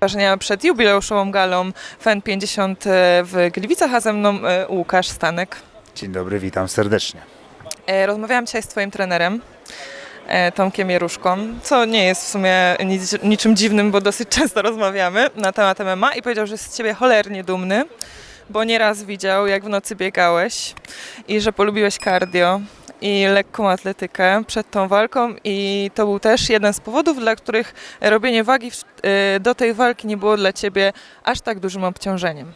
wydarzenia przed jubileuszową galą FEN 50 w Gliwicach, a ze mną e, Łukasz Stanek. Dzień dobry, witam serdecznie. E, Rozmawiałam dzisiaj z Twoim trenerem, e, Tomkiem Jeruszką, co nie jest w sumie nic, niczym dziwnym, bo dosyć często rozmawiamy na temat MMA i powiedział, że jest z Ciebie cholernie dumny, bo nieraz widział, jak w nocy biegałeś i że polubiłeś cardio i lekką atletykę przed tą walką i to był też jeden z powodów, dla których robienie wagi e, do tej walki nie było dla Ciebie aż tak dużym obciążeniem.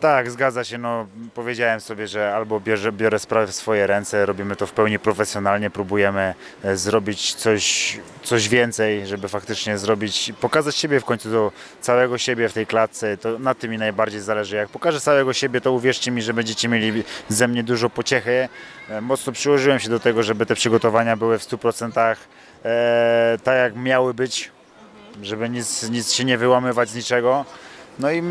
Tak, zgadza się. No, powiedziałem sobie, że albo bierze, biorę sprawę w swoje ręce, robimy to w pełni profesjonalnie, próbujemy e, zrobić coś, coś więcej, żeby faktycznie zrobić, pokazać siebie w końcu do całego siebie w tej klatce. To na tym mi najbardziej zależy. Jak pokażę całego siebie, to uwierzcie mi, że będziecie mieli ze mnie dużo pociechy. E, Mocno przyłożyłem się do tego, żeby te przygotowania były w 100% e, tak, jak miały być, żeby nic, nic się nie wyłamywać z niczego. No i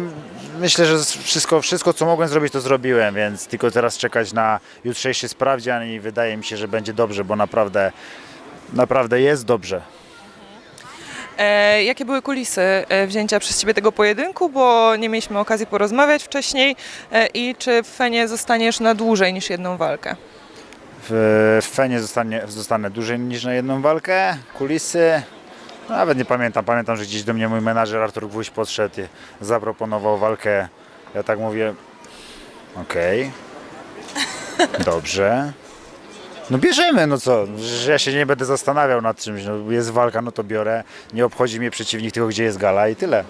myślę, że wszystko, wszystko co mogłem zrobić, to zrobiłem, więc tylko teraz czekać na jutrzejszy sprawdzian i wydaje mi się, że będzie dobrze, bo naprawdę, naprawdę jest dobrze. E, jakie były kulisy e, wzięcia przez Ciebie tego pojedynku, bo nie mieliśmy okazji porozmawiać wcześniej e, i czy w Fenie zostaniesz na dłużej niż jedną walkę? W, w Fenie zostanie, zostanę dłużej niż na jedną walkę. Kulisy, nawet nie pamiętam. Pamiętam, że gdzieś do mnie mój menadżer Artur Gwóźdź podszedł zaproponował walkę. Ja tak mówię, okej, dobrze. No bierzemy, no co, że ja się nie będę zastanawiał nad czymś, no jest walka, no to biorę, nie obchodzi mnie przeciwnik tylko gdzie jest gala i tyle.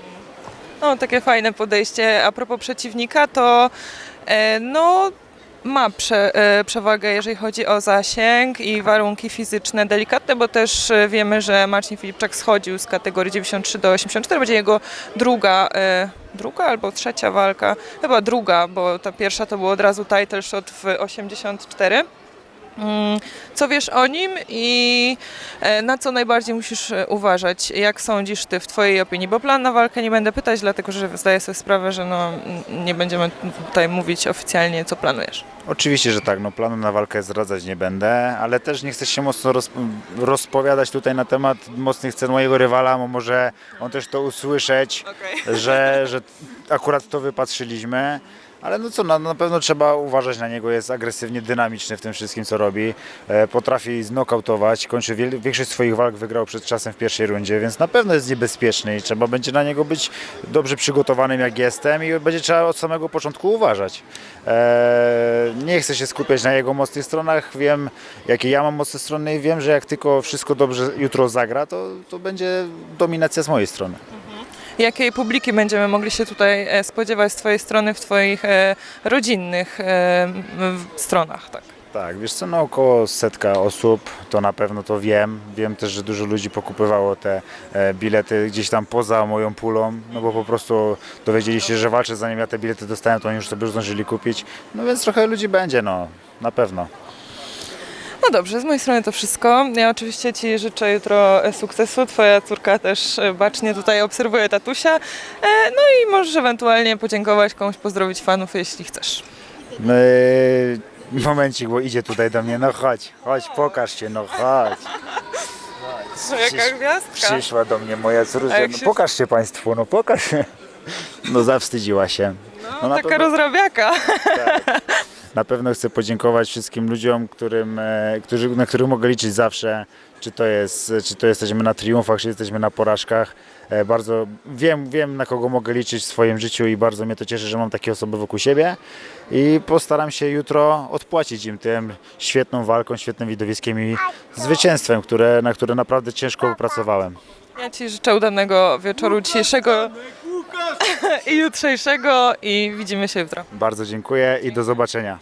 No, takie fajne podejście. A propos przeciwnika, to e, no, ma prze, e, przewagę, jeżeli chodzi o zasięg i warunki fizyczne delikatne, bo też e, wiemy, że Marcin Filipczak schodził z kategorii 93 do 84. Będzie jego druga, e, druga albo trzecia walka. Chyba druga, bo ta pierwsza to był od razu title shot w 84. Mm, Co wiesz o nim i e, na co najbardziej musisz e, uważać? Jak sądzisz ty w twojej opinii? Bo plan na walkę nie będę pytać, dlatego że zdaję sobie sprawę, że no, nie będziemy tutaj mówić oficjalnie, co planujesz. Oczywiście, że tak, no planu na walkę zdradzać nie będę, ale też nie chcę się mocno roz, rozpowiadać tutaj na temat mocnych cen mojego rywala, bo może on też to usłyszeć, że, że akurat to wypatrzyliśmy. Ale no co, na, na pewno trzeba uważać na niego, jest agresywnie dynamiczny w tym wszystkim, co robi. E, potrafi znokautować, kończy wiel, większość swoich walk wygrał przed czasem w pierwszej rundzie, więc na pewno jest niebezpieczny i trzeba będzie na niego być dobrze przygotowanym, jak jestem i będzie trzeba od samego początku uważać. E, nie chcę się skupiać na jego mocnych stronach, wiem jakie ja mam mocne strony i wiem, że jak tylko wszystko dobrze jutro zagra, to, to będzie dominacja z mojej strony. Jakiej publiki będziemy mogli się tutaj e, spodziewać z twojej strony w twoich e, rodzinnych e, stronach? Tak. Tak, wiesz co, no około setka osób, to na pewno to wiem. Wiem też, że dużo ludzi pokupywało te bilety gdzieś tam poza moją pulą, no bo po prostu dowiedzieli się, że walczę zanim ja te bilety dostałem, to oni już sobie zdążyli kupić. No więc trochę ludzi będzie, no, na pewno. No dobrze, z mojej strony to wszystko. Ja oczywiście Ci życzę jutro e, sukcesu. Twoja córka też e, bacznie tutaj obserwuje tatusia. E, No i możesz ewentualnie podziękować komuś, pozdrowić fanów, jeśli chcesz. My... Momencik, bo idzie tutaj do mnie, no chodź, chodź, pokaż się, no chodź. Jaka gwiazdka. Przyszła do mnie moja A córka, jak no się- pokaż się Państwu, no pokaż się. No zawstydziła się. No, na taka pewno- rozrabiaka. Na pewno chcę podziękować wszystkim ludziom, którym, e, którzy, na których mogę liczyć zawsze. Czy to, jest, czy to jesteśmy na triumfach, czy jesteśmy na porażkach. E, Bardzo wiem, wiem, na kogo mogę liczyć w swoim życiu i bardzo mnie to cieszy, że mam takie osoby wokół siebie. I postaram się jutro odpłacić im tym świetną walką, świetnym widowiskiem i zwycięstwem, które, na które naprawdę ciężko pracowałem. Ja Ci życzę udanego wieczoru dzisiejszego i jutrzejszego i widzimy się jutro. Bardzo dziękuję i do zobaczenia.